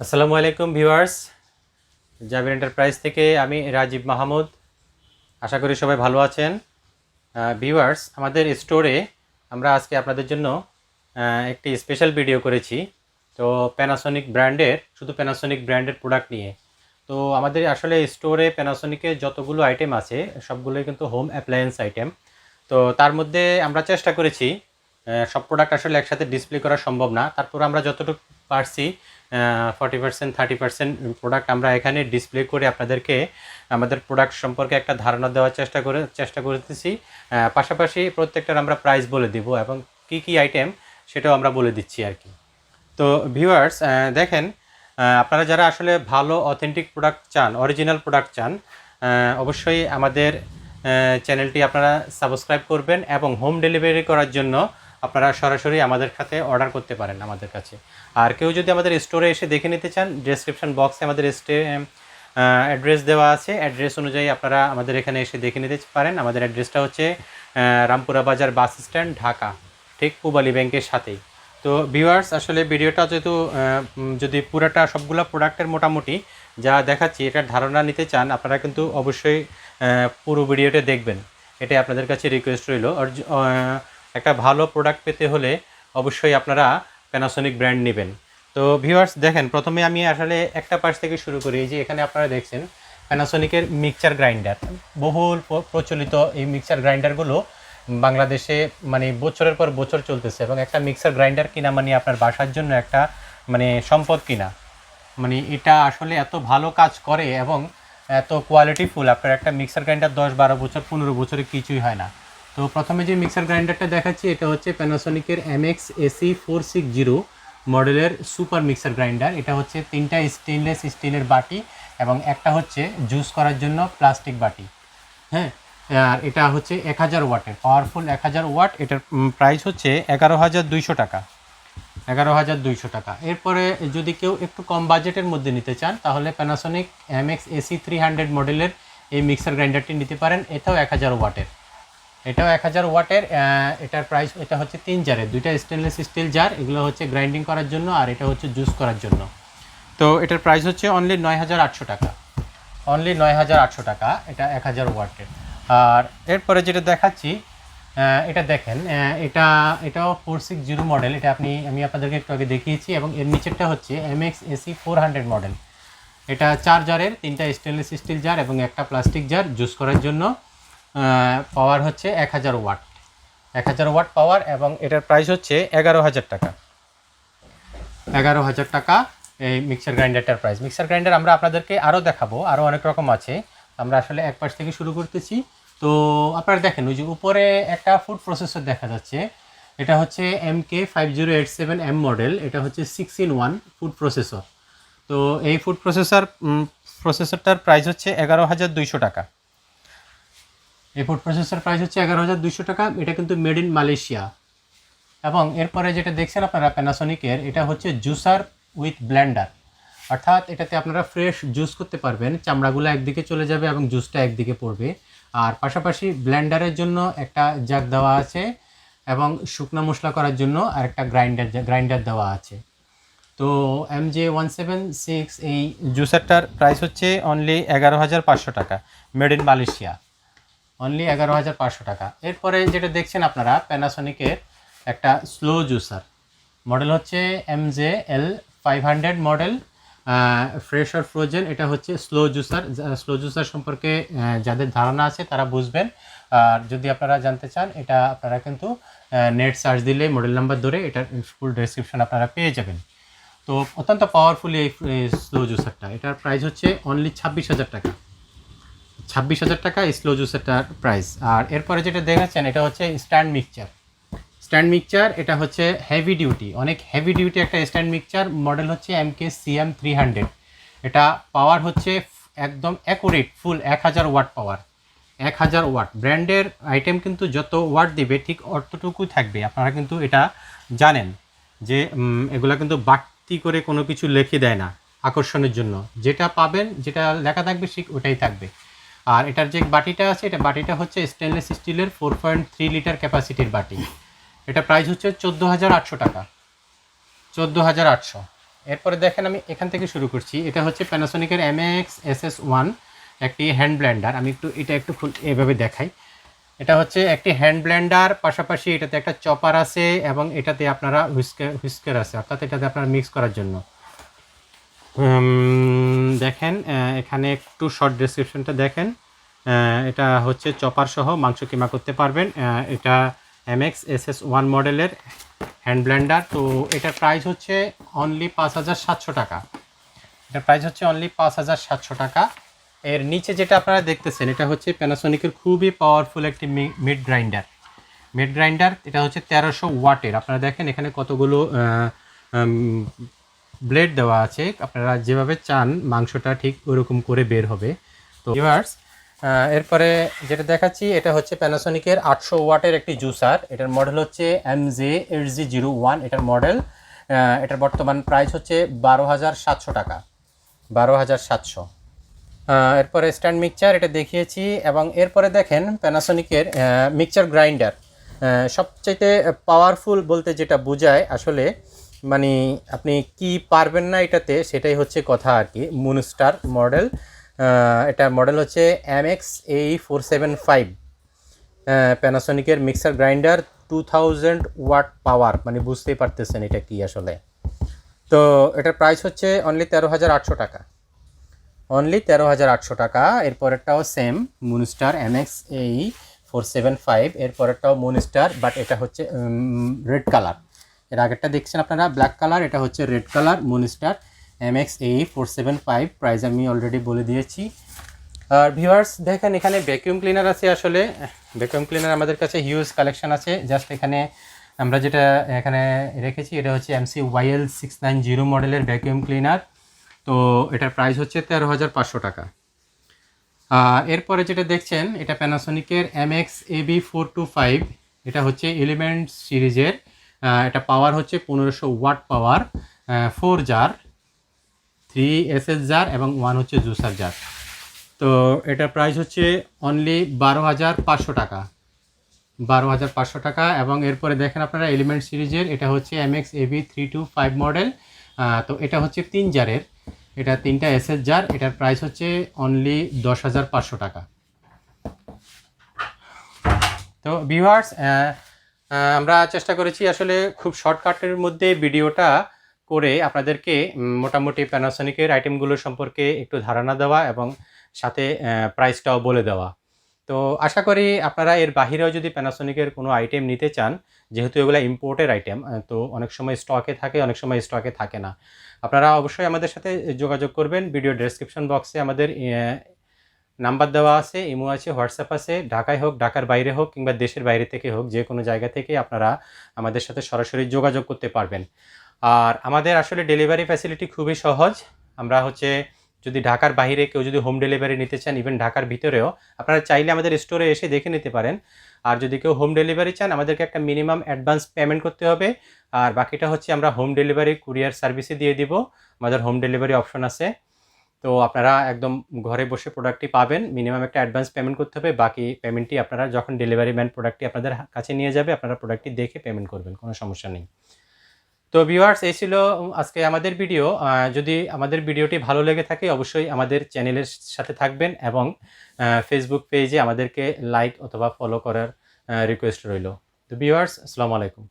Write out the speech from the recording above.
আসসালামু আলাইকুম ভিউয়ার্স। জাবির এন্টারপ্রাইজ থেকে আমি রাজীব মাহমুদ। আশা করি সবাই ভালো আছেন। ভিউয়ার্স, আমাদের স্টোরে আমরা আজকে আপনাদের জন্য একটি স্পেশাল ভিডিও করেছি। তো প্যানাসোনিক ব্র্যান্ডের, শুধু প্যানাসোনিক ব্র্যান্ডের প্রোডাক্ট নিয়ে। তো আমাদের আসলে স্টোরে প্যানাসোনিকের যতগুলো আইটেম আছে, সবগুলোই কিন্তু হোম অ্যাপ্লায়েন্স আইটেম তো তার মধ্যে আমরা চেষ্টা করেছি সব প্রোডাক্ট আসলে একসাথে ডিসপ্লে করা সম্ভব না। তারপর আমরা যতটুকু পারছি forty percent thirty percent product আমরা এখানে ডিসপ্লে করে আপনাদেরকে আমাদের প্রোডাক্ট সম্পর্কে একটা ধারণা দেওয়ার চেষ্টা করে, চেষ্টা করতেছি। পাশাপাশি প্রত্যেকটার আমরা প্রাইস বলে দিব এবং কি কি আইটেম সেটাও আমরা বলে দিচ্ছি আর কি। তো ভিউয়ার্স দেখেন আপনারা যারা আসলে ভালো অথেন্টিক প্রোডাক্ট চান অরিজিনাল প্রোডাক্ট চান অবশ্যই আমাদের চ্যানেলটি আপনারা সাবস্ক্রাইব করবেন এবং হোম ডেলিভারি করার জন্য আপনারা সরাসরি আমাদের কাছে অর্ডার করতে পারেন আমাদের কাছে। আর কেউ যদি আমাদের স্টোরে এসে দেখে নিতে চান ডেসক্রিপশন বক্সে আমাদের স্টে অ্যাড্রেস দেওয়া আছে। অ্যাড্রেস অনুযায়ী আপনারা আমাদের এখানে এসে দেখে নিতে পারেন। আমাদের অ্যাড্রেসটা হচ্ছে রামপুরা বাজার বাস স্ট্যান্ড ঢাকা, ঠিক পুবালি ব্যাংকের সাথেই। তো ভিউয়ার্স আসলে ভিডিওটা যেহেতু যদি পুরাটা সবগুলো প্রোডাক্টের মোটামুটি যা দেখাচ্ছি, এটার ধারণা নিতে চান, আপনারা কিন্তু অবশ্যই পুরো ভিডিওটা দেখবেন। এটাই আপনাদের কাছে রিকোয়েস্ট রইল। একটা ভালো প্রোডাক্ট পেতে হলে অবশ্যই আপনারা প্যানাসোনিক ব্র্যান্ড নেবেন। তো ভিউয়ার্স দেখেন, প্রথমে আমি আসলে একটা পাশ থেকে শুরু করি। এই যে এখানে আপনারা দেখছেন প্যানাসোনিকের মিক্সচার গ্রাইন্ডার বহুল প্রচলিত এই মিক্সচার গ্রাইন্ডারগুলো বাংলাদেশে মানে বছরের পর বছর চলতেছে এবং একটা মিক্সার গ্রাইন্ডার কিনা মানে আপনার বাসার জন্য একটা মানে সম্পদ কিনা। মানে এটা আসলে এত ভালো কাজ করে এবং এত কোয়ালিটিফুল আপনার একটা মিক্সার গ্রাইন্ডার দশ বারো বছর, পনেরো বছরে কিছুই হয় না। তো প্রথমে যে মিক্সার গ্রাইন্ডারটা দেখাচ্ছি, এটা হচ্ছে প্যানাসোনিকের MX AC four six zero মডেলের সুপার মিক্সার গ্রাইন্ডার এটা হচ্ছে তিনটা স্টেনলেস স্টিলের বাটি এবং একটা হচ্ছে জুস করার জন্য প্লাস্টিক বাটি। হ্যাঁ আর এটা হচ্ছে এক হাজার ওয়াটের পাওয়ারফুল এক হাজার ওয়াট। এটার প্রাইস হচ্ছে এগারো হাজার দুইশো টাকা। এগারো হাজার দুইশো টাকা। এরপরে যদি কেউ একটু কম বাজেটের মধ্যে নিতে চান, তাহলে Panasonic MX AC three hundred মডেলের এই মিক্সার গ্রাইন্ডারটি নিতে পারেন। এটাও এক হাজার ওয়াটের। এটাও এক হাজার ওয়াটের এটার প্রাইস এটা হচ্ছে তিন জারের দুইটা স্টেনলেস স্টিল জার এগুলো হচ্ছে গ্রাইন্ডিং করার জন্য আর এটা হচ্ছে জুস করার জন্য। তো এটার প্রাইস হচ্ছে অনলি নয় হাজার আটশো টাকা। অনলি নয় হাজার আটশো টাকা, এটা এক হাজার ওয়াটের। আর এরপরে যেটা দেখাচ্ছি এটা দেখেন এটা, এটাও ফোর সিক্স জিরো মডেল এটা আপনি, আমি আপনাদেরকে একটু আগে দেখিয়েছি এবং এর নিচেরটা হচ্ছে M X AC four hundred model এটা চার জারের, তিনটা স্টেনলেস স্টিল জার এবং একটা প্লাস্টিক জার জুস করার জন্য। পাওয়ার হচ্ছে এক হাজার ওয়াট এক হাজার ওয়াট পাওয়ার এবং এটার প্রাইস হচ্ছে এগারো হাজার টাকা। এগারো হাজার টাকা এই মিক্সার গ্রাইন্ডারটার প্রাইস মিক্সার গ্রাইন্ডার আমরা আপনাদেরকে আরও দেখাবো আরও অনেক রকম আছে। আমরা আসলে এক পাশ থেকে শুরু করতেছি। তো আপনারা দেখেন, ওই যে উপরে একটা ফুড প্রসেসর দেখা যাচ্ছে। এটা হচ্ছে M K five zero eight seven M model এটা হচ্ছে six in one food processor তো এই ফুড প্রসেসর প্রসেসরটার প্রাইস হচ্ছে এগারো হাজার দুইশো টাকা। এই ফুড প্রসেসর প্রাইস হচ্ছে এগারো হাজার দুশো টাকা, এটা কিন্তু মেড ইন মালয়েশিয়া এবং এরপরে যেটা দেখছেন আপনারা প্যানাসনিকের এটা হচ্ছে জুসার উইথ ব্লেন্ডার অর্থাৎ এটাতে আপনারা ফ্রেশ জুস করতে পারবেন, চামড়াগুলো একদিকে চলে যাবে এবং জুসটা একদিকে পড়বে। আর পাশাপাশি ব্লেন্ডারের জন্য একটা জাগ দেওয়া আছে এবং শুকনো মশলা করার জন্য আর একটা গ্রাইন্ডার গ্রাইন্ডার দেওয়া আছে। তো M J one seven six এই জুসারটার প্রাইস হচ্ছে অনলি এগারো হাজার পাঁচশো টাকা মেড ইন মালয়েশিয়া অনলি এগারো হাজার পাঁচশো টাকা। এরপরে যেটা দেখছেন আপনারা প্যানাসনিকের একটা স্লো জুসার মডেল হচ্ছে M J L five hundred model fresh আর ফ্রোজেন এটা হচ্ছে স্লো জুসার স্লো জুসার সম্পর্কে যাদের ধারণা আছে তারা বুঝবেন। আর যদি আপনারা জানতে চান, এটা আপনারা কিন্তু নেট সার্চ দিলে মডেল নাম্বার ধরে এটার ফুল ডেসক্রিপশন আপনারা পেয়ে যাবেন। তো অত্যন্ত পাওয়ারফুল এই স্লো জুসারটা এটার প্রাইস হচ্ছে অনলি ছাব্বিশ হাজার টাকা। ছাব্বিশ হাজার টাকা স্লো জুসেরটার প্রাইস আর এরপরে যেটা দেখাচ্ছেন, এটা হচ্ছে স্ট্যান্ড মিক্সচার স্ট্যান্ড মিক্সচার এটা হচ্ছে হেভি ডিউটি অনেক হেভি ডিউটি একটা স্ট্যান্ড মিক্সচার মডেল হচ্ছে M K CM three hundred এটা পাওয়ার হচ্ছে একদম অ্যাকুরেট ফুল এক হাজার ওয়াট পাওয়ার এক হাজার ওয়াট ব্র্যান্ডের আইটেম কিন্তু যত ওয়াট দিবে, ঠিক অতটুকুই থাকবে। আপনারা কিন্তু এটা জানেন যে এগুলা কিন্তু বাড়তি করে কোনো কিছু লেখে দেয় না আকর্ষণের জন্য। যেটা পাবেন, যেটা লেখা থাকবে, ঠিক ওটাই থাকবে। আর এটার যে বাটিটা আছে, এটা বাটিটা হচ্ছে স্টেনলেস স্টিলের ফোর পয়েন্ট থ্রি লিটার ক্যাপাসিটির বাটি। এটা প্রাইস হচ্ছে চোদ্দ হাজার আটশো টাকা। চোদ্দ হাজার আটশো। এরপরে দেখেন আমি এখান থেকে শুরু করছি। এটা হচ্ছে প্যানাসোনিকের M X S S one একটি হ্যান্ড ব্লেন্ডার আমি একটু, এটা একটু এভাবে দেখাই। এটা হচ্ছে একটি হ্যান্ড ব্লেন্ডার পাশাপাশি এটাতে একটা চপার আছে এবং এটাতে আপনারা হুইস্কার হুইস্কার আছে। অর্থাৎ এটাতে আপনারা মিক্স করার জন্য। দেখেন এখানে একটু শর্ট ডেসক্রিপশনটা দেখেন। এটা হচ্ছে চপার সহ মাংস কিমা করতে পারবেন। এটা M X S S one মডেলের হ্যান্ড ব্লেন্ডার তো এটার প্রাইস হচ্ছে অনলি পাঁচ হাজার সাতশো টাকা। এটার প্রাইস হচ্ছে অনলি পাঁচ হাজার সাতশো টাকা। এর নিচে যেটা আপনারা দেখতেছেন, এটা হচ্ছে প্যানাসোনিকের খুবই পাওয়ারফুল একটি মিড গ্রাইন্ডার মিড গ্রাইন্ডার এটা হচ্ছে তেরোশো ওয়াটের। আপনারা দেখেন এখানে কতগুলো ব্লেড দেওয়া আছে। আপনারা যেভাবে চান, মাংসটা ঠিক ওরকম করে বের হবে। তো ভিউয়ার্স এরপরে যেটা দেখাচ্ছি, এটা হচ্ছে প্যানাসোনিকের আটশো ওয়াটের একটি জুসার এটার মডেল হচ্ছে M J eight G zero one এটার মডেল এটার বর্তমান প্রাইস হচ্ছে বারো হাজার সাতশো টাকা। বারো হাজার সাতশো। এরপরে স্ট্যান্ড মিক্সচার এটা দেখিয়েছি। এবং এরপরে দেখেন প্যানাসোনিকের মিক্সচার গ্রাইন্ডার সবচাইতে পাওয়ারফুল বলতে যেটা বোঝায়, আসলে মানে আপনি কি পারবেন না এটাতে, সেটাই হচ্ছে কথা আর কি মুনস্টার মডেল এটার মডেল হচ্ছে M X E four seven five প্যানাসনিকের mixer grinder two thousand watt power মানে বুঝতেই পারতেছেন এটা কি আসলে। তো এটার প্রাইস হচ্ছে অনলি তেরো হাজার আটশো টাকা। অনলি তেরো হাজার আটশো টাকা। এরপরেরটাও same Moonstar M X E four seven five এরপরেরটাও Moonstar but এটা হচ্ছে রেড কালার এর আগেরটা দেখছেন আপনারা? ব্ল্যাক কালার এটা হচ্ছে red colour Moonstar M X E four seven five price আমি অলরেডি বলে দিয়েছি। আর ভিউয়ার্স দেখেন এখানে ভ্যাকিউম ক্লিনার আছে আসলে। ভ্যাকিউম ক্লিনার আমাদের কাছে হিউজ কালেকশন আছে। জাস্ট এখানে আমরা যেটা এখানে রেখেছি, এটা হচ্ছে MC YL six nine zero মডেলের ভ্যাকিউম ক্লিনার তো এটার প্রাইস হচ্ছে তেরো হাজার পাঁচশো টাকা। এরপরে যেটা দেখছেন, এটা প্যানাসোনিকের M X AB four two five এটা হচ্ছে এলিমেন্ট সিরিজের এটা পাওয়ার হচ্ছে পনেরোশো watt power four jar three S S jar এবং ওয়ান হচ্ছে জুসার জার তো এটার প্রাইস হচ্ছে অনলি বারো হাজার পাঁচশো টাকা। বারো হাজার পাঁচশো টাকা এবং এরপরে দেখেন আপনারা এলিমেন্ট সিরিজের এটা হচ্ছে M X AB three two five model তো এটা হচ্ছে তিন জারের এটা তিনটা এস এস জার এটার প্রাইস হচ্ছে অনলি দশ হাজার পাঁচশো টাকা। তো ভিউয়ার্স আমরা চেষ্টা করেছি আসলে খুব শর্টকাটের মধ্যে ভিডিওটা করে আপনাদেরকে মোটামুটি প্যানাসনিকের আইটেমগুলো সম্পর্কে একটু ধারণা দেওয়া এবং সাথে প্রাইসটাও বলে দেওয়া। তো আশা করি আপনারা এর বাহিরেও যদি প্যানাসনিকের কোনো আইটেম নিতে চান, যেহেতু এগুলো ইম্পোর্টের আইটেম তো অনেক সময় স্টকে থাকে, অনেক সময় স্টকে থাকে না। আপনারা অবশ্যই আমাদের সাথে যোগাযোগ করবেন। ভিডিও ডেসক্রিপশন বক্সে আমাদের নাম্বার দেওয়া আছে, ইমো আছে, হোয়াটসঅ্যাপ আছে, ঢাকায় হোক, ঢাকার বাইরে হোক কিংবা দেশের বাইরে থেকে হোক, যে কোনো জায়গা থেকে আপনারা আমাদের সাথে সরাসরি যোগাযোগ করতে পারবেন। আর আমাদের আসলে ডেলিভারি ফ্যাসিলিটি খুবই সহজ। আমরা হচ্ছে যদি ঢাকার বাইরে কেউ যদি হোম ডেলিভারি নিতে চান ইভেন ঢাকার ভিতরেও, আপনারা চাইলে আমাদের স্টোরে এসে দেখে নিতে পারেন। আর যদি কেউ হোম ডেলিভারি চান, আমাদেরকে একটা মিনিমাম অ্যাডভান্স পেমেন্ট করতে হবে। আর বাকিটা হচ্ছে আমরা হোম ডেলিভারি কুরিয়ার সার্ভিসে দিয়ে দিব। আমাদের হোম ডেলিভারি অপশন আছে। তো আপনারা একদম ঘরে বসে প্রোডাক্টটি পাবেন। মিনিমাম একটা অ্যাডভান্স পেমেন্ট করতে হবে। বাকি পেমেন্টটি আপনারা যখন ডেলিভারি ম্যান প্রোডাক্টটি আপনাদের কাছে নিয়ে যাবে, আপনারা প্রোডাক্টটি দেখে পেমেন্ট করবেন, কোনো সমস্যা নেই। তো ভিউয়ার্স এই ছিল আজকে আমাদের ভিডিও যদি আমাদের ভিডিওটি ভালো লেগে থাকে, অবশ্যই আমাদের চ্যানেলের সাথে থাকবেন এবং ফেসবুক পেজে আমাদেরকে লাইক অথবা ফলো করার রিকোয়েস্ট রইল। তো ভিউয়ার্স আসসালামু আলাইকুম।